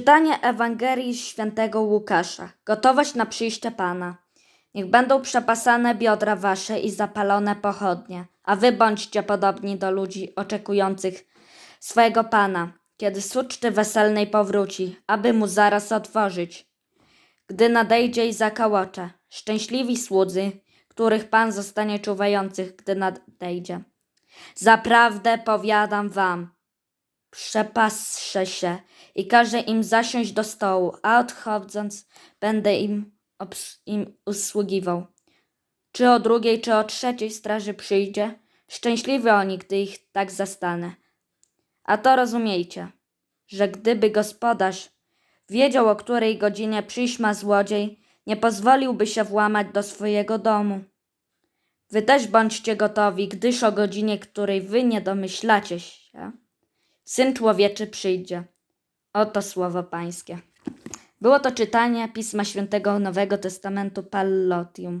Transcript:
Czytanie Ewangelii świętego Łukasza. Gotowość na przyjście Pana. Niech będą przepasane biodra wasze i zapalone pochodnie, a wy bądźcie podobni do ludzi oczekujących swojego Pana, kiedy z uczty weselnej powróci, aby mu zaraz otworzyć. Gdy nadejdzie i zakołocze, szczęśliwi słudzy, których Pan zostanie czuwających, gdy nadejdzie. Zaprawdę powiadam wam, przepaszę się i każę im zasiąść do stołu, a odchodząc będę im, im usługiwał. Czy o drugiej, czy o trzeciej straży przyjdzie, szczęśliwi oni, gdy ich tak zastanę. A to rozumiejcie, że gdyby gospodarz wiedział, o której godzinie przyjść ma złodziej, nie pozwoliłby się włamać do swojego domu. Wy też bądźcie gotowi, gdyż o godzinie, której wy nie domyślacie się, Syn Człowieczy przyjdzie. Oto słowo Pańskie. Było to czytanie Pisma Świętego Nowego Testamentu Pallotium.